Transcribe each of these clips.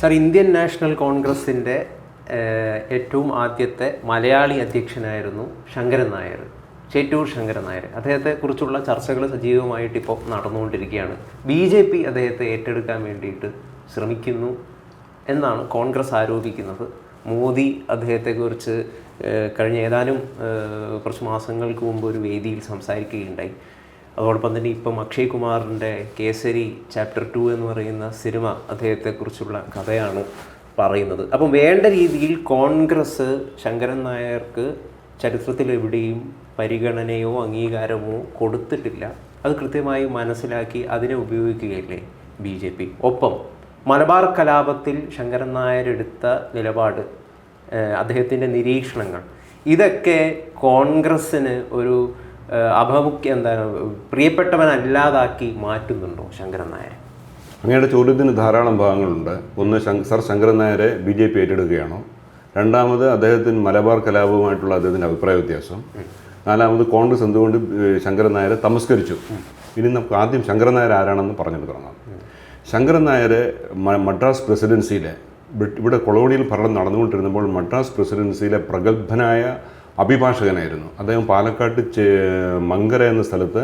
Sir Indian national കോൺഗ്രസിന്റെ ഏറ്റവും ആദ്യത്തെ മലയാളി അധ്യക്ഷനായിരുന്നു ശങ്കരൻ നായർ ചേറ്റൂർ ശങ്കരൻ നായർ. അദ്ദേഹത്തെ കുറിച്ചുള്ള ചർച്ചകൾ സജീവമായിട്ട് ഇപ്പോൾ നടന്നുകൊണ്ടിരിക്കുകയാണ്. ബി ജെ പി അദ്ദേഹത്തെ ഏറ്റെടുക്കാൻ വേണ്ടിയിട്ട് ശ്രമിക്കുന്നു എന്നാണ് കോൺഗ്രസ് ആരോപിക്കുന്നത്. മോദി അദ്ദേഹത്തെക്കുറിച്ച് കഴിഞ്ഞ ഏതാനും കുറച്ച് മാസങ്ങൾക്ക് മുമ്പ് ഒരു വേദിയിൽ സംസാരിക്കുകയുണ്ടായി. അതോടൊപ്പം തന്നെ ഇപ്പം അക്ഷയ് കുമാറിന്റെ കേസരി ചാപ്റ്റർ ടു എന്ന് പറയുന്ന സിനിമ അദ്ദേഹത്തെക്കുറിച്ചുള്ള കഥയാണ് പറയുന്നത്. അപ്പം വേണ്ട രീതിയിൽ കോൺഗ്രസ് ശങ്കരൻ നായർക്ക് ചരിത്രത്തിൽ എവിടെയും പരിഗണനയോ അംഗീകാരമോ കൊടുത്തിട്ടില്ല. അത് കൃത്യമായി മനസ്സിലാക്കി അതിനെ ഉപയോഗിക്കുകയല്ലേ ബി ജെ പി. ഒപ്പം മലബാർ കലാപത്തിൽ ശങ്കരൻ നായർ എടുത്ത നിലപാട് അദ്ദേഹത്തിന്റെ നിരീക്ഷണങ്ങൾ ഇതൊക്കെ കോൺഗ്രസ്സിന് ഒരു എന്താ എന്താണ് പ്രിയപ്പെട്ടവനല്ലാതാക്കി മാറ്റുന്നുണ്ടോ ശങ്കരൻ നായർ അങ്ങയുടെ ചോദ്യത്തിന് ധാരാളം ഭാഗങ്ങളുണ്ട്. ഒന്ന് സർ ശങ്കരൻ നായരെ ബി ജെ പി ഏറ്റെടുക്കുകയാണോ? രണ്ടാമത് അദ്ദേഹത്തിന് മലബാർ കലാപവുമായിട്ടുള്ള അദ്ദേഹത്തിന്റെ അഭിപ്രായ വ്യത്യാസം. നാലാമത് കോൺഗ്രസ് എന്തുകൊണ്ട് ശങ്കരൻ നായരെ തമസ്കരിച്ചു? ഇനി നമുക്ക് ആദ്യം ശങ്കരൻ നായർ ആരാണെന്ന് പറഞ്ഞു തുടങ്ങാം. ശങ്കരൻ നായർ മദ്രാസ് പ്രസിഡൻസിയിലെ ഇവിടെ കൊളോണിയൽ ഭരണം നടന്നുകൊണ്ടിരുന്നപ്പോൾ മദ്രാസ് പ്രസിഡൻസിയിലെ പ്രഗത്ഭനായ അഭിഭാഷകനായിരുന്നു. അദ്ദേഹം പാലക്കാട്ട് ചേ മങ്കര എന്ന സ്ഥലത്ത്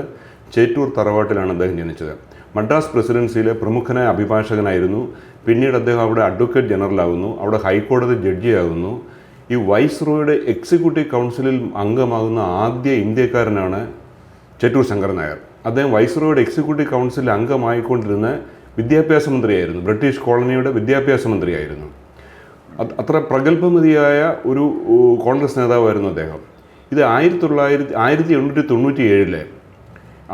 ചേറ്റൂർ തറവാട്ടിലാണ് അദ്ദേഹം ജനിച്ചത്. മദ്രാസ് പ്രസിഡൻസിയിലെ പ്രമുഖനായ അഭിഭാഷകനായിരുന്നു. പിന്നീട് അദ്ദേഹം അവിടെ അഡ്വക്കേറ്റ് ജനറലാകുന്നു. അവിടെ ഹൈക്കോടതി ജഡ്ജിയാകുന്നു. ഈ വൈസ് റോയുടെ എക്സിക്യൂട്ടീവ് കൗൺസിലിൽ അംഗമാകുന്ന ആദ്യ ഇന്ത്യക്കാരനാണ് ചേറ്റൂർ ശങ്കർ നായർ. അദ്ദേഹം വൈസ് റോയുടെ എക്സിക്യൂട്ടീവ് കൗൺസിലിൽ അംഗമായിക്കൊണ്ടിരുന്ന വിദ്യാഭ്യാസ മന്ത്രിയായിരുന്നു. ബ്രിട്ടീഷ് കോളനിയുടെ വിദ്യാഭ്യാസ മന്ത്രിയായിരുന്നു. അത്ര പ്രഗത്ഭമതിയായ ഒരു കോൺഗ്രസ് നേതാവായിരുന്നു അദ്ദേഹം. ഇത് ആയിരത്തി തൊള്ളായിരത്തി ആയിരത്തി എണ്ണൂറ്റി തൊണ്ണൂറ്റി ഏഴിലെ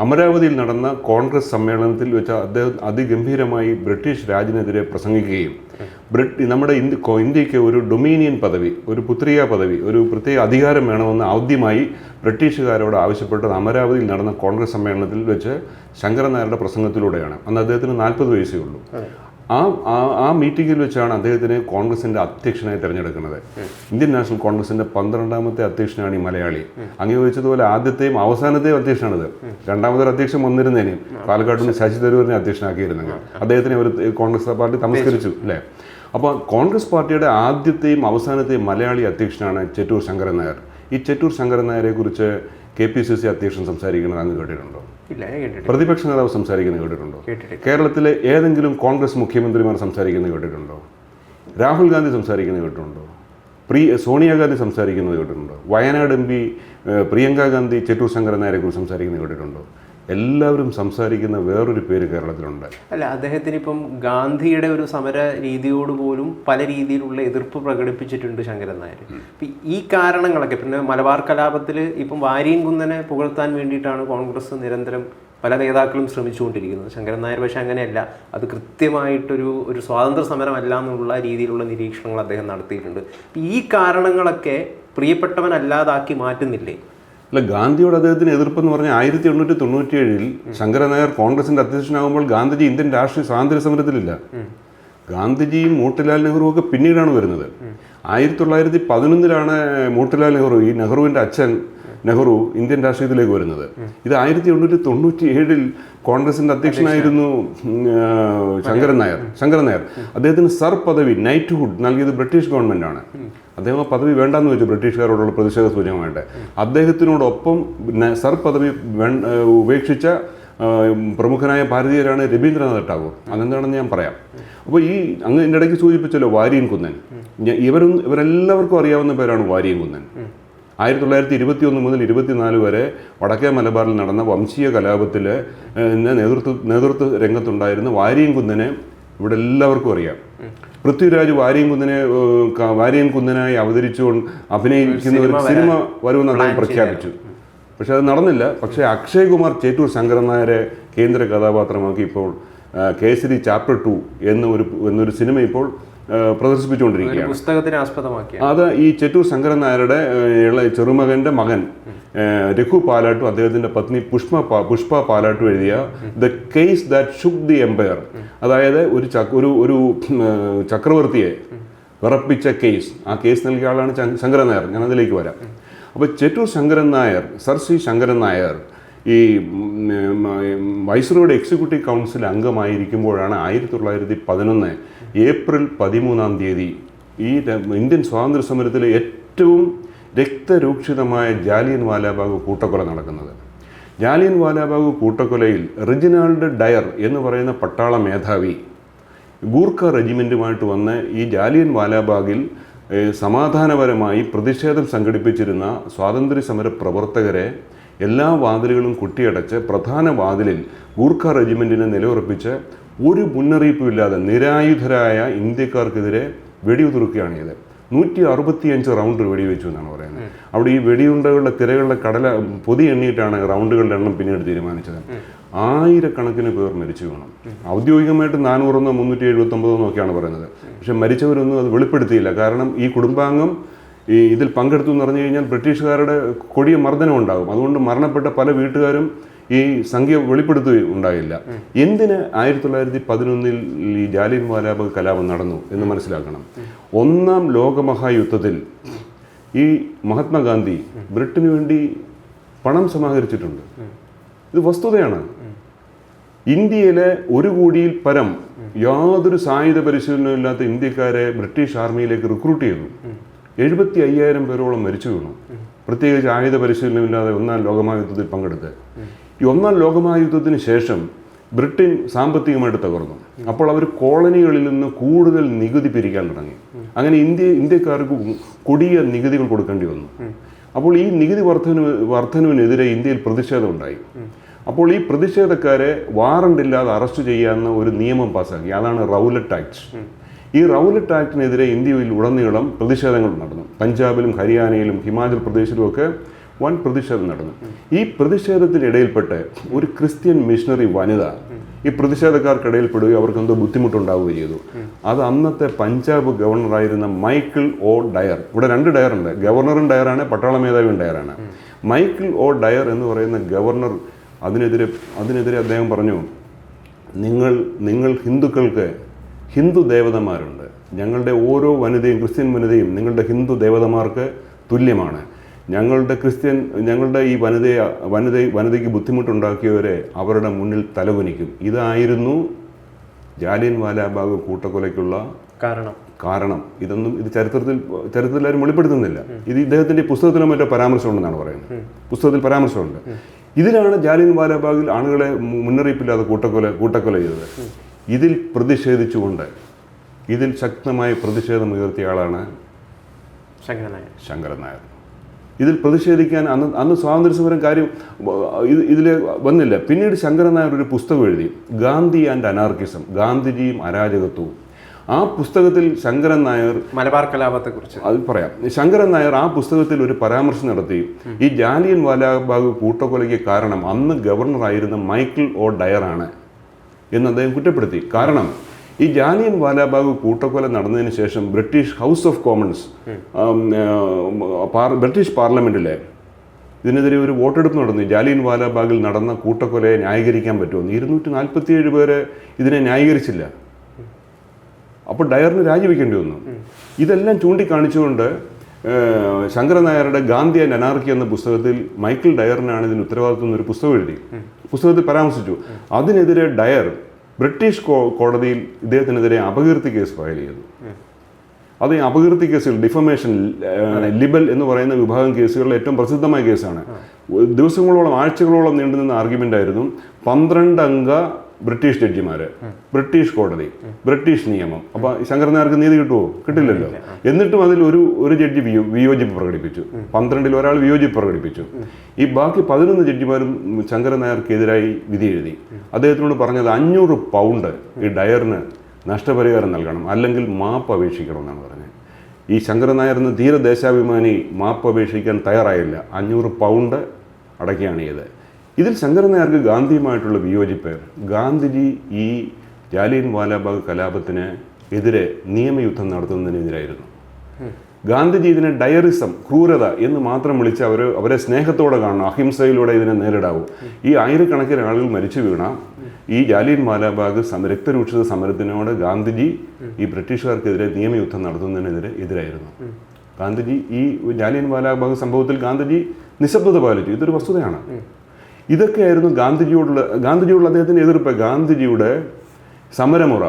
അമരാവതിയിൽ നടന്ന കോൺഗ്രസ് സമ്മേളനത്തിൽ വെച്ച് അദ്ദേഹം അതിഗംഭീരമായി ബ്രിട്ടീഷ് രാജിനെതിരെ പ്രസംഗിക്കുകയും ബ്രിട്ടി നമ്മുടെ ഇന്ത്യ ഇന്ത്യയ്ക്ക് ഒരു ഡൊമീനിയൻ പദവി ഒരു പുത്രിക പദവി ഒരു പ്രത്യേക അധികാരം വേണമെന്ന് ആദ്യമായി ബ്രിട്ടീഷുകാരോട് ആവശ്യപ്പെട്ടത് അമരാവതിയിൽ നടന്ന കോൺഗ്രസ് സമ്മേളനത്തിൽ വെച്ച് ശങ്കരനായരുടെ പ്രസംഗത്തിലൂടെയാണ്. അന്ന് അദ്ദേഹത്തിന് നാൽപ്പത് വയസ്സേ ഉള്ളൂ. ആ ആ ആ മീറ്റിംഗിൽ വെച്ചാണ് അദ്ദേഹത്തിനെ കോൺഗ്രസിന്റെ അധ്യക്ഷനായി തിരഞ്ഞെടുക്കുന്നത്. ഇന്ത്യൻ നാഷണൽ കോൺഗ്രസിന്റെ പന്ത്രണ്ടാമത്തെ അധ്യക്ഷനാണ് ഈ മലയാളി. അങ്ങ് ചോദിച്ചതുപോലെ ആദ്യത്തെയും അവസാനത്തെയും അധ്യക്ഷനാണിത്. രണ്ടാമതൊരു അധ്യക്ഷൻ വന്നിരുന്നേനും പാലക്കാട് നിന്ന് ശശി തരൂരിനെ അധ്യക്ഷനാക്കിയിരുന്നെങ്കിൽ അദ്ദേഹത്തിനെ ഒരു കോൺഗ്രസ് പാർട്ടി തമസ്കരിച്ചു അല്ലേ? അപ്പോൾ കോൺഗ്രസ് പാർട്ടിയുടെ ആദ്യത്തെയും അവസാനത്തെയും മലയാളി അധ്യക്ഷനാണ് ചെറ്റൂർ ശങ്കരൻ നായർ. ഈ ചെറ്റൂർ ശങ്കരൻ നായരെ കുറിച്ച് കെ പി സി സി അധ്യക്ഷൻ സംസാരിക്കുന്നത് അങ്ങ് കേട്ടിട്ടുണ്ടോ? ഇല്ല പ്രതിപക്ഷ നേതാവ് സംസാരിക്കുന്നത് കേട്ടിട്ടുണ്ടോ? കേരളത്തിലെ ഏതെങ്കിലും കോൺഗ്രസ് മുഖ്യമന്ത്രിമാർ സംസാരിക്കുന്നത് കേട്ടിട്ടുണ്ടോ? രാഹുൽ ഗാന്ധി സംസാരിക്കുന്നത് കേട്ടിട്ടുണ്ടോ? പ്രിയ സോണിയാഗാന്ധി സംസാരിക്കുന്നത് കേട്ടിട്ടുണ്ടോ? വയനാട് എം പി പ്രിയങ്ക ഗാന്ധി ചെറ്റൂർ ശങ്കരൻ നായരെ കുറിച്ച് സംസാരിക്കുന്നത് കേട്ടിട്ടുണ്ടോ? എല്ലാവരും സംസാരിക്കുന്ന വേറൊരു പേര് കേരളത്തിലുണ്ട്. അല്ല അദ്ദേഹത്തിന് ഇപ്പം ഗാന്ധിയുടെ ഒരു സമര രീതിയോട് പോലും പല രീതിയിലുള്ള എതിർപ്പ് പ്രകടിപ്പിച്ചിട്ടുണ്ട് ശങ്കരൻ നായർ. ഈ കാരണങ്ങളൊക്കെ പിന്നെ മലബാർ കലാപത്തിൽ ഇപ്പം വാരിയും കുന്നനെ പുകഴ്ത്താൻ വേണ്ടിയിട്ടാണ് കോൺഗ്രസ് നിരന്തരം പല നേതാക്കളും ശ്രമിച്ചുകൊണ്ടിരിക്കുന്നത്. ശങ്കരൻ നായർ പക്ഷെ അങ്ങനെയല്ല. അത് കൃത്യമായിട്ടൊരു ഒരു സ്വാതന്ത്ര്യ സമരമല്ല എന്നുള്ള രീതിയിലുള്ള നിരീക്ഷണങ്ങൾ അദ്ദേഹം നടത്തിയിട്ടുണ്ട്. ഈ കാരണങ്ങളൊക്കെ പ്രിയപ്പെട്ടവനല്ലാതാക്കി മാറ്റുന്നില്ലേ? അല്ല ഗാന്ധിയോട് അദ്ദേഹത്തിന് എതിർപ്പെന്ന് പറഞ്ഞാൽ ആയിരത്തി എണ്ണൂറ്റി തൊണ്ണൂറ്റി ഏഴിൽ ശങ്കരനായർ കോൺഗ്രസിന്റെ അധ്യക്ഷനാകുമ്പോൾ ഗാന്ധിജി ഇന്ത്യൻ രാഷ്ട്രീയ സ്വാതന്ത്ര്യ സമരത്തിലില്ല. ഗാന്ധിജിയും മോട്ടിലാൽ നെഹ്റു ഒക്കെ പിന്നീടാണ് വരുന്നത്. ആയിരത്തി തൊള്ളായിരത്തി പതിനൊന്നിലാണ് മോട്ടിലാൽ നെഹ്റു ഈ നെഹ്റുവിന്റെ അച്ഛൻ നെഹ്റു ഇന്ത്യൻ രാഷ്ട്രീയത്തിലേക്ക് വരുന്നത്. ഇത് ആയിരത്തി എണ്ണൂറ്റി തൊണ്ണൂറ്റി ഏഴിൽ കോൺഗ്രസിന്റെ അധ്യക്ഷനായിരുന്നു ശങ്കരൻ നായർ ശങ്കരൻ നായർ. അദ്ദേഹത്തിന് സർ പദവി നൈറ്റ്ഹുഡ് നൽകിയത് ബ്രിട്ടീഷ് ഗവൺമെന്റ് ആണ് അദ്ദേഹം ആ പദവി വേണ്ടെന്ന് വെച്ചു ബ്രിട്ടീഷുകാരോടുള്ള പ്രതിഷേധ സൂചകമായിട്ട്. അദ്ദേഹത്തിനോടൊപ്പം സർ പദവി ഉപേക്ഷിച്ച പ്രമുഖനായ ഭാരതീയരാണ് രവീന്ദ്രനാഥ് ടാഗോർ. അതെന്താണെന്ന് ഞാൻ പറയാം. അപ്പോൾ ഈ അങ്ങ് എന്റെ ഇടയ്ക്ക് സൂചിപ്പിച്ചല്ലോ വാരിയൻ കുന്നൻ. ഇവരും ഇവരെല്ലാവർക്കും അറിയാവുന്ന പേരാണ് വാരിയൻ കുന്നൻ. ആയിരത്തി തൊള്ളായിരത്തി ഇരുപത്തി ഒന്ന് മുതൽ ഇരുപത്തിനാല് വരെ വടക്കേ മലബാറിൽ നടന്ന വംശീയ കലാപത്തിൽ നേതൃത്വ നേതൃത്വ രംഗത്തുണ്ടായിരുന്ന വാരിയൻ കുന്നനെ ഇവിടെ എല്ലാവർക്കും അറിയാം. പൃഥ്വിരാജ് വാര്യം കുന്നനെ വാര്യം ക- വാരിയൻ കുന്നനായി അവതരിച്ചുകൊണ്ട് അഭിനയിക്കുന്ന ഒരു സിനിമ വരുമെന്ന് അദ്ദേഹം പ്രഖ്യാപിച്ചു. പക്ഷെ അത് നടന്നില്ല. പക്ഷേ അക്ഷയ് കുമാർ ചേറ്റൂർ ശങ്കരൻ നായരെ കേന്ദ്ര കഥാപാത്രമാക്കി ഇപ്പോൾ കേസരി ചാപ്റ്റർ ടു എന്ന ഒരു എന്നൊരു സിനിമ ഇപ്പോൾ പ്രദർശിപ്പിച്ചുകൊണ്ടിരിക്കുകയാണ്. പുസ്തകത്തിന് ആസ്പദമാക്കി അത് ഈ ചെറ്റൂർ ശങ്കരൻ നായരുടെ ചെറുമകന്റെ മകൻ രഘു പാലാട്ടും അദ്ദേഹത്തിന്റെ പത്നി പുഷ്പ പുഷ്പ പാലാട്ടും എഴുതിയ the case that shook the empire. അതായത് ഒരു ഒരു ഒരു ചക്രവർത്തിയെ വിറപ്പിച്ച കേസ്. ആ കേസ് നൽകിയ ആളാണ് ശങ്കരൻ നായർ. ഞാൻ അതിലേക്ക് വരാം. അപ്പോൾ ചെറ്റൂർ ശങ്കരൻ നായർ സർ സി ശങ്കരൻ നായർ ഈ വൈസ്രോയുടെ എക്സിക്യൂട്ടീവ് കൗൺസിൽ അംഗമായിരിക്കുമ്പോഴാണ് ആയിരത്തി തൊള്ളായിരത്തി പതിനൊന്ന് ഏപ്രിൽ പതിമൂന്നാം തീയതി ഈ ഇന്ത്യൻ സ്വാതന്ത്ര്യ സമരത്തിലെ ഏറ്റവും രക്തരൂക്ഷിതമായ ജാലിയൻ വാലാബാഗ് കൂട്ടക്കൊല നടക്കുന്നത്. ജാലിയൻ വാലാബാഗ് കൂട്ടക്കൊലയിൽ റിജിനാൾഡ് ഡയർ എന്ന് പറയുന്ന പട്ടാള മേധാവി ഗൂർഖ റെജിമെന്റുമായിട്ട് വന്ന് ഈ ജാലിയൻ വാലാബാഗിൽ സമാധാനപരമായി പ്രതിഷേധം സംഘടിപ്പിച്ചിരുന്ന സ്വാതന്ത്ര്യ സമര പ്രവർത്തകരെ എല്ലാ വാതിലുകളും കുട്ടിയടച്ച് പ്രധാന വാതിലിൽ ഗൂർഖ റെജിമെന്റിനെ നിലയുറപ്പിച്ച് ഒരു മുന്നറിയിപ്പുമില്ലാതെ നിരായുധരായ ഇന്ത്യക്കാർക്കെതിരെ വെടിയുതിർക്കുകയാണ് ചെയ്തത് നൂറ്റി അറുപത്തിയഞ്ച് റൗണ്ട് വെടിവെച്ചു എന്നാണ് പറയുന്നത്. അവിടെ ഈ വെടിയുണ്ടകളുടെ തിരകളുടെ കടല പൊതി എണ്ണിയിട്ടാണ് റൗണ്ടുകളുടെ എണ്ണം പിന്നീട് തീരുമാനിച്ചത്. ആയിരക്കണക്കിന് പേർ മരിച്ചു വേണം. ഔദ്യോഗികമായിട്ട് നാനൂറെന്നോ മുന്നൂറ്റി എഴുപത്തൊമ്പതെന്നോ ഒക്കെയാണ് പറയുന്നത്. പക്ഷെ മരിച്ചവരൊന്നും അത് വെളിപ്പെടുത്തിയില്ല. കാരണം ഈ കുടുംബാംഗം ഈ ഇതിൽ പങ്കെടുത്തു എന്ന് പറഞ്ഞു കഴിഞ്ഞാൽ ബ്രിട്ടീഷുകാരുടെ കൊടിയ മർദ്ദനം ഉണ്ടാകും. അതുകൊണ്ട് മരണപ്പെട്ട പല വീട്ടുകാരും ഈ സംഖ്യ വെളിപ്പെടുത്തുകയും ഉണ്ടായില്ല. എന്തിന് ആയിരത്തി തൊള്ളായിരത്തി പതിനൊന്നിൽ ഈ ജാലിയൻ വാലാബാഗ് കലാപം നടന്നു എന്ന് മനസ്സിലാക്കണം. ഒന്നാം ലോകമഹായുദ്ധത്തിൽ ഈ മഹാത്മാഗാന്ധി ബ്രിട്ടന് വേണ്ടി പണം സമാഹരിച്ചിട്ടുണ്ട്. ഇത് വസ്തുതയാണ്. ഇന്ത്യയിലെ ഒരു കോടിയിൽ പരം യാതൊരു സായുധ പരിശീലനവും ഇല്ലാത്ത ഇന്ത്യക്കാരെ ബ്രിട്ടീഷ് ആർമിയിലേക്ക് റിക്രൂട്ട് ചെയ്തു. എഴുപത്തി അയ്യായിരം പേരോളം മരിച്ചു വീണു. പ്രത്യേകിച്ച് ആയുധ പരിശീലനമില്ലാതെ ഒന്നാം ലോകമഹായുദ്ധത്തിൽ പങ്കെടുത്ത്. ഈ ഒന്നാം ലോകമഹായുദ്ധത്തിന് ശേഷം ബ്രിട്ടൻ സാമ്പത്തികമായിട്ട് തകർന്നു. അപ്പോൾ അവർ കോളനികളിൽ നിന്ന് കൂടുതൽ നികുതി പിരിക്കാൻ തുടങ്ങി. അങ്ങനെ ഇന്ത്യ ഇന്ത്യക്കാർക്ക് കൊടിയ നികുതികൾ കൊടുക്കേണ്ടി വന്നു. അപ്പോൾ ഈ നികുതി വർധന വർധനവിനെതിരെ ഇന്ത്യയിൽ പ്രതിഷേധമുണ്ടായി അപ്പോൾ ഈ പ്രതിഷേധക്കാരെ വാറണ്ടില്ലാതെ അറസ്റ്റ് ചെയ്യാവുന്ന ഒരു നിയമം പാസ്സാക്കി അതാണ് റൗലറ്റ് ആക്ട്. ഈ റൗലറ്റ് ആക്ടിനെതിരെ ഇന്ത്യയിൽ ഉടനീളം പ്രതിഷേധങ്ങൾ നടന്നു. പഞ്ചാബിലും ഹരിയാനയിലും ഹിമാചൽ പ്രദേശിലും ഒക്കെ വൻ പ്രതിഷേധം നടന്നു. ഈ പ്രതിഷേധത്തിനിടയിൽപ്പെട്ട് ഒരു ക്രിസ്ത്യൻ മിഷണറി വനിത ഈ പ്രതിഷേധക്കാർക്കിടയിൽപ്പെടുകയും അവർക്ക് എന്തോ ബുദ്ധിമുട്ടുണ്ടാവുകയും ചെയ്തു. അത് അന്നത്തെ പഞ്ചാബ് ഗവർണറായിരുന്ന മൈക്കിൾ ഒ ഡയർ. ഇവിടെ രണ്ട് ഡയർ ഉണ്ട് ഗവർണറും ഡയറാണ് പട്ടാള മേധാവിയും ഡയറാണ്. മൈക്കിൾ ഒ ഡയർ എന്ന് പറയുന്ന ഗവർണർ അതിനെതിരെ അതിനെതിരെ അദ്ദേഹം പറഞ്ഞു നിങ്ങൾ നിങ്ങൾ ഹിന്ദുക്കൾക്ക് ഹിന്ദു ദേവതമാരുണ്ട്. ഞങ്ങളുടെ ഓരോ വനിതയും ക്രിസ്ത്യൻ വനിതയും നിങ്ങളുടെ ഹിന്ദു ദേവതമാർക്ക് തുല്യമാണ്. ഞങ്ങളുടെ ക്രിസ്ത്യൻ ഞങ്ങളുടെ ഈ വനിതയെ വനിത വനിതയ്ക്ക് ബുദ്ധിമുട്ടുണ്ടാക്കിയവരെ അവരുടെ മുന്നിൽ തലകുനിക്കും. ഇതായിരുന്നു ജാലിയൻ വാലാബാഗ് കൂട്ടക്കൊലയ്ക്കുള്ള കാരണം. കാരണം. ഇതൊന്നും ഇത് ചരിത്രത്തിൽ ചരിത്രത്തിൽ ആരും വെളിപ്പെടുത്തുന്നില്ല. ഇത് ഇദ്ദേഹത്തിന്റെ പുസ്തകത്തിലും മറ്റോ പരാമർശമുണ്ടെന്നാണ് പറയുന്നത്. പുസ്തകത്തിൽ പരാമർശമുണ്ട്. ഇതിലാണ് ജാലിയൻ വാലാബാഗിൽ ആളുകളെ മുന്നറിയിപ്പില്ലാതെ കൂട്ടക്കൊല കൂട്ടക്കൊല ചെയ്തത്. ഇതിൽ പ്രതിഷേധിച്ചുകൊണ്ട് ഇതിൽ ശക്തമായി പ്രതിഷേധം ഉയർത്തിയ ആളാണ് ശങ്കരൻ നായർ. ശങ്കരൻ നായർ. ഇതിൽ പ്രതിഷേധിക്കാൻ അന്ന് അന്ന് സ്വാതന്ത്ര്യ സമരം കാര്യം ഇത് ഇതിൽ വന്നില്ല. പിന്നീട് ശങ്കരൻ നായർ ഒരു പുസ്തകം എഴുതി. ഗാന്ധി ആൻഡ് അനാർക്കിസം ഗാന്ധിജിയും അരാജകത്വവും. ആ പുസ്തകത്തിൽ ശങ്കരൻ നായർ മലബാർ കലാപത്തെക്കുറിച്ച്. അത് പറയാം. ശങ്കരൻ നായർ ആ പുസ്തകത്തിൽ ഒരു പരാമർശം നടത്തി. ഈ ജാലിയൻ വാലാബാഗ് കൂട്ടക്കൊലയ്ക്ക് കാരണം അന്ന് ഗവർണറായിരുന്ന മൈക്കിൾ ഒ ഡയറാണ് എന്ന് അദ്ദേഹം കുറ്റപ്പെടുത്തി. കാരണം ഈ ജാലിയൻ വാലാബാഗ് കൂട്ടക്കൊല നടന്നതിന് ശേഷം British House of Commons British പാർലമെന്റിലെ ഇതിനെതിരെ ഒരു വോട്ടെടുപ്പ് നടന്നു. ജാലിയൻ വാലാബാഗിൽ നടന്ന കൂട്ടക്കൊലയെ ന്യായീകരിക്കാൻ പറ്റുമെന്ന് ഇരുന്നൂറ്റി നാൽപ്പത്തിയേഴ് പേരെ ഇതിനെ ന്യായീകരിച്ചില്ല. അപ്പോൾ ഡയറിന് രാജിവെക്കേണ്ടി വന്നു. ഇതെല്ലാം ചൂണ്ടിക്കാണിച്ചുകൊണ്ട് ശങ്കരനായരുടെ ഗാന്ധി ആൻഡ് അനാർക്കി എന്ന പുസ്തകത്തിൽ മൈക്കിൾ ഡയറിനാണ് ഇതിന് ഉത്തരവാദിത്വം എന്നൊരു പുസ്തകം എഴുതി. പുസ്തകത്തിൽ പരാമർശിച്ചു. അതിനെതിരെ ഡയർ ബ്രിട്ടീഷ് കോടതിയിൽ ഇദ്ദേഹത്തിനെതിരെ അപകീർത്തി കേസ് ഫയൽ ചെയ്തു. അത് ഈ അപകീർത്തി കേസുകൾ ഡിഫമേഷൻ ലിബൽ എന്ന് പറയുന്ന വിഭാഗം കേസുകളിലെ ഏറ്റവും പ്രസിദ്ധമായ കേസാണ്. ദിവസങ്ങളോളം ആഴ്ചകളോളം നീണ്ടുനിന്ന ആർഗ്യുമെന്റ് ആയിരുന്നു. പന്ത്രണ്ട് അംഗ ബ്രിട്ടീഷ് ജഡ്ജിമാര് ബ്രിട്ടീഷ് കോടതി ബ്രിട്ടീഷ് നിയമം. അപ്പൊ ശങ്കരനാർക്ക് നീതി കിട്ടുമോ കിട്ടില്ലല്ലോ. എന്നിട്ടും അതിൽ ഒരു ഒരു ജഡ്ജി വിയോ- വിയോജിപ്പ് പ്രകടിപ്പിച്ചു. പന്ത്രണ്ടിൽ ഒരാൾ വിയോജിപ്പ് പ്രകടിപ്പിച്ചു. ഈ ബാക്കി പതിനൊന്ന് ജഡ്ജിമാരും ശങ്കരൻ നായർക്കെതിരായി വിധി എഴുതി. അദ്ദേഹത്തിനോട് പറഞ്ഞത് അഞ്ഞൂറ് പൗണ്ട് ഈ ഡയറിന് നഷ്ടപരിഹാരം നൽകണം അല്ലെങ്കിൽ മാപ്പ് അപേക്ഷിക്കണം എന്നാണ് പറഞ്ഞത്. ഈ ശങ്കരൻ നായർ എന്ന ധീര ദേശാഭിമാനി മാപ്പ് അപേക്ഷിക്കാൻ തയ്യാറായില്ല. അഞ്ഞൂറ് പൗണ്ട് അടയ്ക്കുകയാണ് ചെയ്തത്. ഇതിൽ ശങ്കരൻ നായർക്ക് ഗാന്ധിയുമായിട്ടുള്ള വിയോജിപ്പ്. ഗാന്ധിജി ഈ ജാലിയൻ വാലാബാഗ് കലാപത്തിന് എതിരെ നിയമയുദ്ധം നടത്തുന്നതിനെതിരായിരുന്നു. ഗാന്ധിജി ഇതിനെ ഡയറിസം ക്രൂരത എന്ന് മാത്രം വിളിച്ച് അവർ അവരെ സ്നേഹത്തോടെ കാണണം അഹിംസയിലൂടെ ഇതിനെ നേരിടാവൂ. ഈ ആയിരക്കണക്കിന് ആളുകൾ മരിച്ചു വീണ ഈ ജാലിയൻ വാലാബാഗ് രക്തരൂക്ഷിത സമരത്തിനോട് ഗാന്ധിജി ഈ ബ്രിട്ടീഷുകാർക്കെതിരെ നിയമയുദ്ധം നടത്തുന്നതിനെതിരെ എതിരായിരുന്നു. ഗാന്ധിജി ഈ ജാലിയൻ വാലാബാഗ് സംഭവത്തിൽ ഗാന്ധിജി നിശബ്ദത പാലിച്ചു. ഇതൊരു വസ്തുതയാണ്. ഇതൊക്കെയായിരുന്നു ഗാന്ധിജിയോടുള്ള ഗാന്ധിജിയോടുള്ള അദ്ദേഹത്തിന്റെ എതിർപ്പ്. ഗാന്ധിജിയുടെ സമരമുറ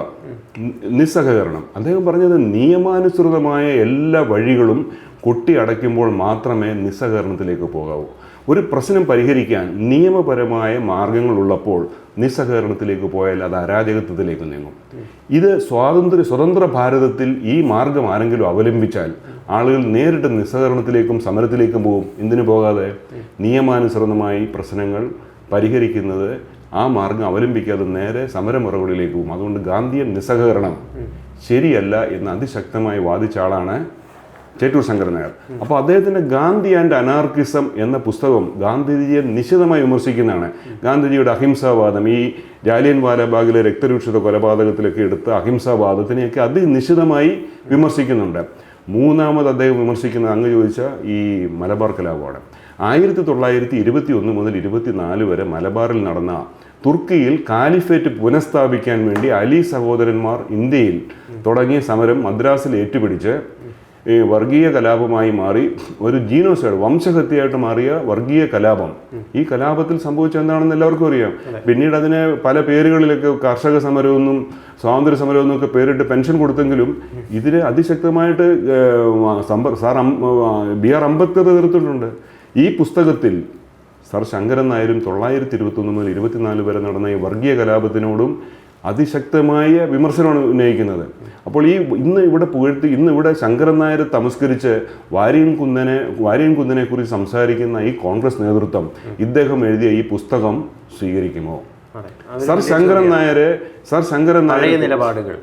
നിസ്സഹകരണം. അദ്ദേഹം പറഞ്ഞത് നിയമാനുസൃതമായ എല്ലാ വഴികളും കൊട്ടി അടയ്ക്കുമ്പോൾ മാത്രമേ നിസ്സഹകരണത്തിലേക്ക് പോകാവൂ. ഒരു പ്രശ്നം പരിഹരിക്കാൻ നിയമപരമായ മാർഗങ്ങളുള്ളപ്പോൾ നിസ്സഹകരണത്തിലേക്ക് പോയാൽ അത് അരാജകത്വത്തിലേക്ക് നീങ്ങും. ഇത് സ്വാതന്ത്ര്യ സ്വതന്ത്ര ഭാരതത്തിൽ ഈ മാർഗം ആരെങ്കിലും അവലംബിച്ചാൽ ആളുകൾ നേരിട്ട് നിസ്സഹകരണത്തിലേക്കും സമരത്തിലേക്കും പോകും എന്തിനു പോകാതെ? നിയമാനുസൃതമായി പ്രശ്നങ്ങൾ പരിഹരിക്കുന്നത് ആ മാർഗം അവലംബിക്കാതെ നേരെ സമരമുറകളിലേക്ക് പോകും അതുകൊണ്ട് ഗാന്ധിയൻ നിസ്സഹകരണം ശരിയല്ല എന്ന് അതിശക്തമായി വാദിച്ച ആളാണ് ചേറ്റൂർ ശങ്കർ നായർ. അപ്പോൾ അദ്ദേഹത്തിന്റെ ഗാന്ധി ആൻഡ് അനാർക്കിസം എന്ന പുസ്തകം ഗാന്ധിജിയെ നിശിതമായി വിമർശിക്കുന്നതാണ്. ഗാന്ധിജിയുടെ അഹിംസാവാദം ഈ ജാലിയൻ വാലാബാഗിലെ രക്തരൂക്ഷിത കൊലപാതകത്തിലൊക്കെ എടുത്ത അഹിംസാവാദത്തിനെയൊക്കെ അതിനിശിതമായി വിമർശിക്കുന്നുണ്ട്. മൂന്നാമത് അദ്ദേഹം വിമർശിക്കുന്നത് അങ്ങ് ചോദിച്ച ഈ മലബാർ കലാപമാണ് ആയിരത്തി തൊള്ളായിരത്തി ഇരുപത്തി ഒന്ന് മുതൽ ഇരുപത്തിനാല് വരെ മലബാറിൽ നടന്ന തുർക്കിയിൽ കാലിഫേറ്റ് പുനഃസ്ഥാപിക്കാൻ വേണ്ടി അലി സഹോദരന്മാർ ഇന്ത്യയിൽ തുടങ്ങിയ സമരം മദ്രാസിൽ ഏറ്റുപിടിച്ച് ഈ വർഗീയ കലാപമായി മാറി ഒരു ജീനോസൈഡ് വംശഹത്യയായിട്ട് മാറിയ വർഗീയ കലാപം. ഈ കലാപത്തിൽ സംഭവിച്ച എന്താണെന്ന് എല്ലാവർക്കും അറിയാം. പിന്നീട് അതിനെ പല പേരുകളിലൊക്കെ കർഷക സമരമെന്നും സ്വാതന്ത്ര്യ സമരമെന്നും ഒക്കെ പേരിട്ട് പെൻഷൻ കൊടുത്തെങ്കിലും ഇതിന് അതിശക്തമായിട്ട് സാർ ബി ആർ അംബേദ്കർ എതിർത്തിട്ടുണ്ട്. ഈ പുസ്തകത്തിൽ സർ ശങ്കരൻ നായരും തൊള്ളായിരത്തി ഇരുപത്തൊന്ന് മുതൽ ഇരുപത്തിനാല് വരെ നടന്ന ഈ വർഗീയ കലാപത്തിനോടും അതിശക്തമായ വിമർശനമാണ് ഉന്നയിക്കുന്നത്. അപ്പോൾ ഈ ഇന്ന് ഇവിടെ പുകഴ്ത്തി ഇന്ന് ഇവിടെ ശങ്കരൻ നായർ തമസ്കരിച്ച് വാര്യൻ കുന്നനെ വാര്യൻ കുന്നനെ കുറിച്ച് സംസാരിക്കുന്ന ഈ കോൺഗ്രസ് നേതൃത്വം ഇദ്ദേഹം എഴുതിയ ഈ പുസ്തകം സ്വീകരിക്കുമോ? സർ ശങ്കരൻ നായര് സർ ശങ്കരൻ നായർ നിലപാടുകൾ.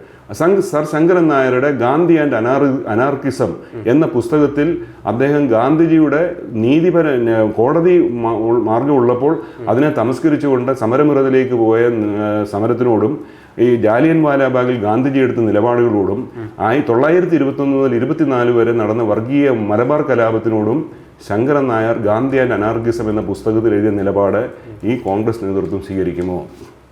സർ ശങ്കരൻ നായരുടെ ഗാന്ധി ആൻഡ് അനാർ അനാർക്കിസം എന്ന പുസ്തകത്തിൽ അദ്ദേഹം ഗാന്ധിജിയുടെ നീതിപര കോടതി മാർഗം ഉള്ളപ്പോൾ അതിനെ തമസ്കരിച്ചുകൊണ്ട് സമരമുറതിലേക്ക് പോയ സമരത്തിനോടും ഈ ജാലിയൻ വാലാബാഗിൽ ഗാന്ധിജി എടുത്ത നിലപാടുകളോടും ആയി തൊള്ളായിരത്തി ഇരുപത്തൊന്ന് മുതൽ ഇരുപത്തിനാല് വരെ നടന്ന വർഗീയ മലബാർ കലാപത്തിനോടും ശങ്കരൻ നായർ ഗാന്ധി ആൻഡ് അനാർക്കിസം എന്ന പുസ്തകത്തിൽ എഴുതിയ നിലപാട് ഈ കോൺഗ്രസ് നേതൃത്വം സ്വീകരിക്കുമോ?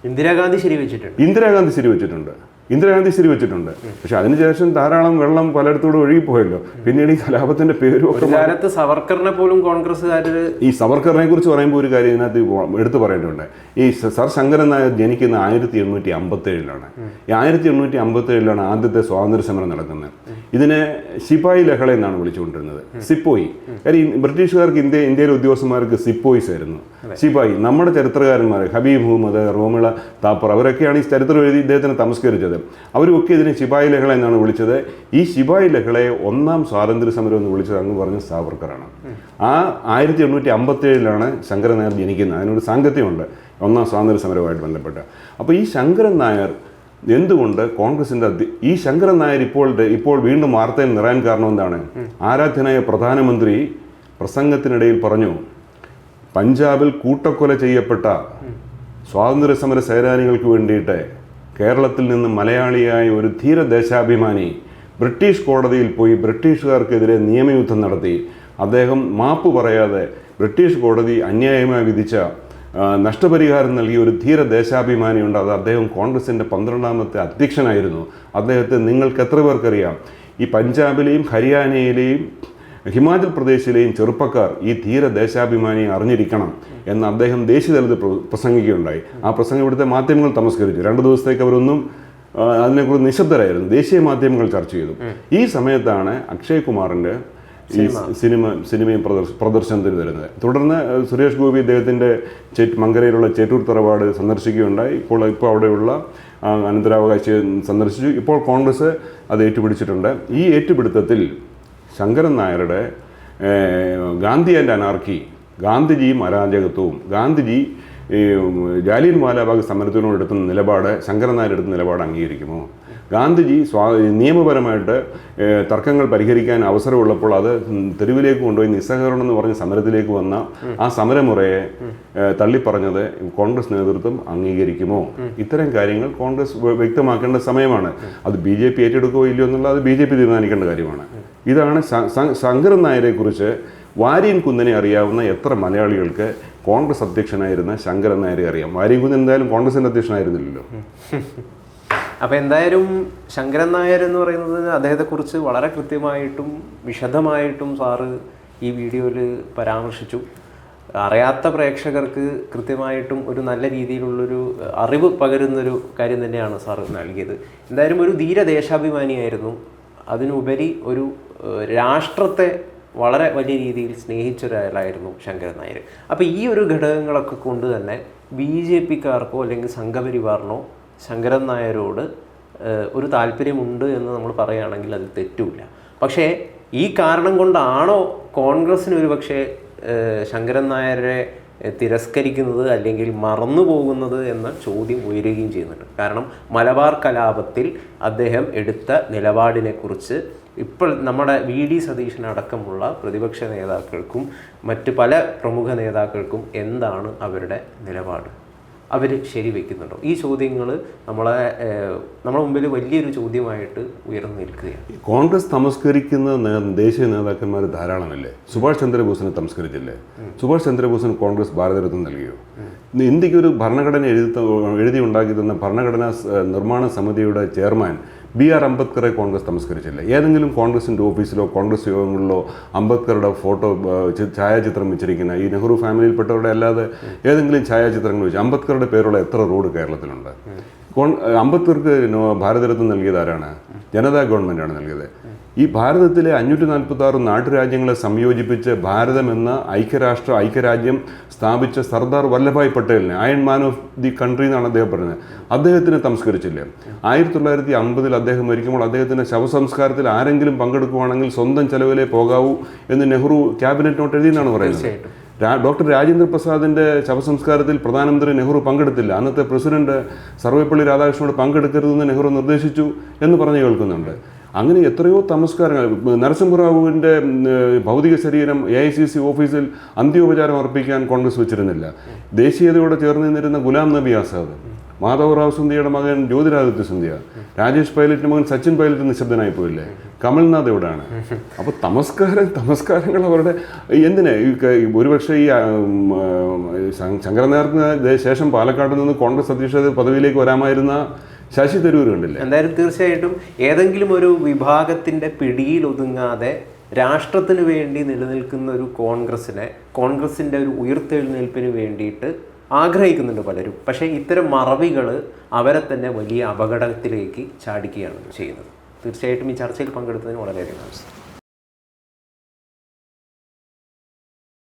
ഇന്ദിരാഗാന്ധി ശരി വെച്ചിട്ടുണ്ട് ഇന്ദിരാഗാന്ധി ശരി വെച്ചിട്ടുണ്ട് ഇന്ദിരാഗാന്ധി ശരി വെച്ചിട്ടുണ്ട് പക്ഷെ അതിനുശേഷം ധാരാളം വെള്ളം പലയിടത്തൂടെ ഒഴുകിപ്പോയല്ലോ. പിന്നീട് ഈ കലാപത്തിന്റെ പേരും കാലത്ത് സവർക്കറിനെ പോലും കോൺഗ്രസ്സുകാര് ഈ സവർക്കറിനെ കുറിച്ച് പറയുമ്പോൾ ഒരു കാര്യം ഇതിനകത്ത് എടുത്തു പറയേണ്ടതുണ്ട്. ഈ സർ ശങ്കരൻ നായർ ജനിക്കുന്ന ആയിരത്തി എണ്ണൂറ്റി അമ്പത്തി ഏഴിലാണ് ഈ ആയിരത്തി എണ്ണൂറ്റി അമ്പത്തി ഏഴിലാണ് ആദ്യത്തെ സ്വാതന്ത്ര്യ സമരം നടക്കുന്നത് ഇതിനെ ശിപായി ലഹള എന്നാണ് വിളിച്ചുകൊണ്ടിരുന്നത്. സിപ്പോയി. കാര്യം ബ്രിട്ടീഷുകാർക്ക് ഇന്ത്യ ഇന്ത്യയിലെ ഉദ്യോഗസ്ഥന്മാർക്ക് സിപ്പോയിസ് ആയിരുന്നു. ശിപായി നമ്മുടെ ചരിത്രകാരന്മാർ ഹബീബ് മുഹമ്മദ് റോമിള താപ്പർ അവരൊക്കെയാണ് ഈ ചരിത്രം എഴുതി ഇദ്ദേഹത്തിന് തമസ്കരിച്ചത്. അവരൊക്കെ ഇതിനെ ശിപായി ലഹള എന്നാണ് വിളിച്ചത്. ഈ ശിപായി ലഹളയെ ഒന്നാം സ്വാതന്ത്ര്യ സമരം എന്ന് വിളിച്ചത് അങ്ങ് പറഞ്ഞ സാവർക്കറാണ്. ആ ആയിരത്തി എണ്ണൂറ്റി അമ്പത്തി ഏഴിലാണ് ശങ്കരൻ നായർ ജനിക്കുന്നത്. അതിനൊരു സാങ്കത്യമുണ്ട്. ഒന്നാം സ്വാതന്ത്ര്യ സമരവുമായിട്ട് ബന്ധപ്പെട്ട്. അപ്പോൾ ഈ ശങ്കരൻ നായർ എന്തുകൊണ്ട് കോൺഗ്രസിന്റെ ഈ ശങ്കരൻ നായർ ഇപ്പോൾ ഇപ്പോൾ വീണ്ടും വാർത്തയിൽ നിറയാൻ കാരണം എന്താണ്? ആരാധ്യനായ പ്രധാനമന്ത്രി പ്രസംഗത്തിനിടയിൽ പറഞ്ഞു പഞ്ചാബിൽ കൂട്ടക്കൊല ചെയ്യപ്പെട്ട സ്വാതന്ത്ര്യ സമര സേനാനികൾക്ക് വേണ്ടിയിട്ട് കേരളത്തിൽ നിന്ന് മലയാളിയായ ഒരു ധീര ദേശാഭിമാനി ബ്രിട്ടീഷ് കോടതിയിൽ പോയി ബ്രിട്ടീഷുകാർക്കെതിരെ നിയമയുദ്ധം നടത്തി. അദ്ദേഹം മാപ്പ് പറയാതെ ബ്രിട്ടീഷ് കോടതി അന്യായമായി വിധിച്ച നഷ്ടപരിഹാരം നൽകിയ ഒരു ധീര ദേശാഭിമാനിയുണ്ട് അത് അദ്ദേഹം കോൺഗ്രസിന്റെ പന്ത്രണ്ടാമത്തെ അധ്യക്ഷനായിരുന്നു. അദ്ദേഹത്തെ നിങ്ങൾക്ക് എത്ര പേർക്കറിയാം? ഈ പഞ്ചാബിലെയും ഹരിയാനയിലെയും ഹിമാചൽ പ്രദേശിലെയും ചെറുപ്പക്കാർ ഈ ധീര ദേശാഭിമാനിയെ അറിഞ്ഞിരിക്കണം എന്ന് അദ്ദേഹം ദേശീയ തലത്തിൽ പ്ര- പ്രസംഗിക്കുകയുണ്ടായി. ആ പ്രസംഗം ഇവിടുത്തെ മാധ്യമങ്ങൾ തമസ്കരിച്ചു. രണ്ട് ദിവസത്തേക്ക് അവരൊന്നും അതിനെക്കുറിച്ച് നിശബ്ദരായിരുന്നു. ദേശീയ മാധ്യമങ്ങൾ ചർച്ച ചെയ്തു. ഈ സമയത്താണ് അക്ഷയ് കുമാറിന്റെ ഈ സിനിമ. സിനിമയും പ്രദർശനം പ്രദർശനത്തിന് വരുന്നത്. തുടർന്ന് സുരേഷ് ഗോപി ഇദ്ദേഹത്തിന്റെ ചേറ്റ് മങ്കരയിലുള്ള ചേറ്റൂർ തറവാട് സന്ദർശിക്കുകയുണ്ടായി. ഇപ്പോൾ ഇപ്പോൾ അവിടെയുള്ള അനന്തരാവകാശിയെ അനന്തരാവകാശി സന്ദർശിച്ചു. ഇപ്പോൾ കോൺഗ്രസ് അത് ഏറ്റുപിടിച്ചിട്ടുണ്ട്. ഈ ഏറ്റുപിടുത്തത്തിൽ ശങ്കരൻ നായരുടെ ഗാന്ധി ആൻഡ് അനാർക്കി ഗാന്ധിജിയും അരാജകത്വവും ഗാന്ധിജി ഈ ജാലിയൻ വാലാബാഗ് സമരത്തിനോട് എടുത്ത നിലപാട് ശങ്കരൻ നായർ എടുത്ത നിലപാട് അംഗീകരിക്കുമോ? ഗാന്ധിജി സ്വാ നിയമപരമായിട്ട് തർക്കങ്ങൾ പരിഹരിക്കാൻ അവസരമുള്ളപ്പോൾ അത് തെരുവിലേക്ക് കൊണ്ടുപോയി നിസ്സഹകരണം എന്ന് പറഞ്ഞ് സമരത്തിലേക്ക് വന്ന ആ സമരമുറയെ തള്ളിപ്പറഞ്ഞത് കോൺഗ്രസ് നേതൃത്വം അംഗീകരിക്കുമോ? ഇത്തരം കാര്യങ്ങൾ കോൺഗ്രസ് വ്യ- വ്യക്തമാക്കേണ്ട സമയമാണ്. അത് ബി ജെ പി ഏറ്റെടുക്കുകയോ ഇല്ലയോ എന്നുള്ളത് അത് ബി ജെ പി തീരുമാനിക്കേണ്ട കാര്യമാണ്. ഇതാണ് ശങ്കരൻ നായരെ കുറിച്ച് വാര്യൻ കുന്നനെ അറിയാവുന്ന എത്ര മലയാളികൾക്ക് കോൺഗ്രസ് അധ്യക്ഷനായിരുന്ന ശങ്കരൻ നായരെ അറിയാം. വാര്യൻ കുന്നൻ എന്തായാലും കോൺഗ്രസിന്റെ അധ്യക്ഷനായിരുന്നില്ലല്ലോ. അപ്പൊ എന്തായാലും ശങ്കരൻ നായർ എന്ന് പറയുന്നത് അദ്ദേഹത്തെക്കുറിച്ച് വളരെ കൃത്യമായിട്ടും വിശദമായിട്ടും സാറ് ഈ വീഡിയോയിൽ പരാമർശിച്ചു. അറിയാത്ത പ്രേക്ഷകർക്ക് കൃത്യമായിട്ടും ഒരു നല്ല രീതിയിലുള്ളൊരു അറിവ് പകരുന്നൊരു കാര്യം തന്നെയാണ് സാർ നൽകിയത്. എന്തായാലും ഒരു ധീര ദേശാഭിമാനിയായിരുന്നു. അതിനുപരി ഒരു രാഷ്ട്രത്തെ വളരെ വലിയ രീതിയിൽ സ്നേഹിച്ച ഒരാളായിരുന്നു ശങ്കരൻ നായർ. അപ്പോൾ ഈ ഒരു ഘടകങ്ങളൊക്കെ കൊണ്ട് തന്നെ ബി ജെ പിക്കാർക്കോ അല്ലെങ്കിൽ സംഘപരിവാറിനോ ശങ്കരൻ നായരോട് ഒരു താല്പര്യമുണ്ട് എന്ന് നമ്മൾ പറയുകയാണെങ്കിൽ അത് തെറ്റുമില്ല പക്ഷേ ഈ കാരണം കൊണ്ടാണോ കോൺഗ്രസ്സിന് ഒരു പക്ഷേ ശങ്കരൻ നായരെ തിരസ്കരിക്കുന്നത് അല്ലെങ്കിൽ മറന്നു പോകുന്നത് എന്ന ചോദ്യം ഉയരുകയും ചെയ്യുന്നുണ്ട്. കാരണം മലബാർ കലാപത്തിൽ അദ്ദേഹം എടുത്ത നിലപാടിനെക്കുറിച്ച് ഇപ്പോൾ നമ്മുടെ വി ഡി സതീശനടക്കമുള്ള പ്രതിപക്ഷ നേതാക്കൾക്കും മറ്റ് പല പ്രമുഖ നേതാക്കൾക്കും എന്താണ് അവരുടെ നിലപാട്? അവർ ശരിവെക്കുന്നുണ്ടോ ഈ ചോദ്യങ്ങൾ നമ്മളെ നമ്മുടെ മുമ്പിൽ വലിയൊരു ചോദ്യമായിട്ട് ഉയർന്നു നിൽക്കുകയാണ്. കോൺഗ്രസ് തമസ്കരിക്കുന്ന ദേശീയ നേതാക്കന്മാർ ധാരാളമല്ലേ? സുഭാഷ് ചന്ദ്രബോസിനെ തമസ്കരിച്ചില്ലേ? സുഭാഷ് ചന്ദ്രബോസിന് കോൺഗ്രസ് ഭാരതരത്നം നൽകിയോ? ഇന്ത്യയ്ക്ക് ഒരു ഭരണഘടന എഴുതി എഴുതി ഉണ്ടാക്കി തന്ന ഭരണഘടനാ നിർമ്മാണ സമിതിയുടെ ചെയർമാൻ ബി ആർ അംബേദ്കറെ കോൺഗ്രസ് തമസ്കരിച്ചില്ല. ഏതെങ്കിലും കോൺഗ്രസിന്റെ ഓഫീസിലോ കോൺഗ്രസ് യോഗങ്ങളിലോ അംബേദ്കറുടെ ഫോട്ടോ ഛായാചിത്രം വെച്ചിരിക്കുന്ന ഈ നെഹ്റു ഫാമിലിയിൽപ്പെട്ടവരുടെ അല്ലാതെ ഏതെങ്കിലും ഛായാചിത്രങ്ങൾ വെച്ച് അംബേദ്കറുടെ പേരുള്ള എത്ര റോഡ് കേരളത്തിലുണ്ട്? നോ- ഭാരതരത്നം നൽകിയത് ആരാണ്? ജനതാ ഗവൺമെന്റാണ് നൽകിയത്. ഈ ഭാരതത്തിലെ അഞ്ഞൂറ്റി നാൽപ്പത്തി ആറ് നാട്ടുരാജ്യങ്ങളെ സംയോജിപ്പിച്ച് ഭാരതം എന്ന ഐക്യരാഷ്ട്ര ഐക്യരാജ്യം സ്ഥാപിച്ച Sardar Vallabhbhai പട്ടേലിനെ iron man of the country എന്നാണ് അദ്ദേഹം പറഞ്ഞത്. അദ്ദേഹത്തിനെ സംസ്കരിച്ചില്ലേ? ആയിരത്തി തൊള്ളായിരത്തി അമ്പതിൽ അദ്ദേഹം മരിക്കുമ്പോൾ അദ്ദേഹത്തിന്റെ ശവസംസ്കാരത്തിൽ ആരെങ്കിലും പങ്കെടുക്കുവാണെങ്കിൽ സ്വന്തം ചെലവിലേ പോകാവൂ എന്ന് നെഹ്റു ക്യാബിനറ്റ് നോട്ട് എഴുതിയെന്നാണ് പറയുന്നത്. ഡോക്ടർ രാജേന്ദ്ര പ്രസാദിന്റെ ശവസംസ്കാരത്തിൽ പ്രധാനമന്ത്രി നെഹ്റു പങ്കെടുത്തില്ല. അന്നത്തെ പ്രസിഡന്റ് സർവേപ്പള്ളി രാധാകൃഷ്ണനോട് പങ്കെടുക്കരുതെന്ന് നെഹ്റു നിർദ്ദേശിച്ചു എന്ന് പറഞ്ഞു കേൾക്കുന്നുണ്ട്. അങ്ങനെ എത്രയോ തമസ്കാരങ്ങൾ. നരസിംഹറാവുവിന്റെ ഭൗതിക ശരീരം എ ഐ സി സി ഓഫീസിൽ അന്ത്യോപചാരം അർപ്പിക്കാൻ കോൺഗ്രസ് വെച്ചിരുന്നില്ല. ദേശീയതയോടെ ചേർന്ന് നിന്നിരുന്ന ഗുലാം നബി ആസാദ്. മാധവറാവ് സിന്ധ്യയുടെ മകൻ ജ്യോതിരാദിത്യ സിന്ധ്യ രാജേഷ് പൈലറ്റിന്റെ മകൻ സച്ചിൻ പൈലറ്റ് നിശബ്ദനായി പോയില്ലേ? കമൽനാഥ് എവിടെയാണ്? അപ്പോൾ തമസ്കാരം തമസ്കാരങ്ങൾ അവരുടെ എന്തിനാ? ഒരുപക്ഷെ ഈ ശങ്കരനായർക്ക് ശേഷം പാലക്കാട് നിന്ന് കോൺഗ്രസ് അധ്യക്ഷ പദവിയിലേക്ക് വരാമായിരുന്ന ശശി തരൂർ കണ്ടില്ലേ? എന്തായാലും തീർച്ചയായിട്ടും ഏതെങ്കിലും ഒരു വിഭാഗത്തിന്റെ പിടിയിൽ ഒതുങ്ങാതെ രാഷ്ട്രത്തിന് വേണ്ടി നിലനിൽക്കുന്ന ഒരു കോൺഗ്രസിനെ കോൺഗ്രസിന്റെ ഒരു ഉയർത്തെഴുന്നേൽപ്പിന് വേണ്ടിയിട്ട് ആഗ്രഹിക്കുന്നുണ്ട് പലരും. പക്ഷേ ഇത്തരം മറവികൾ അവരെ തന്നെ വലിയ അപകടത്തിലേക്ക് ചാടിക്കുകയാണ് ചെയ്യുന്നത്. തീർച്ചയായിട്ടും ഈ ചർച്ചയിൽ പങ്കെടുത്തതിന് വളരെയധികം നമസ്കാരം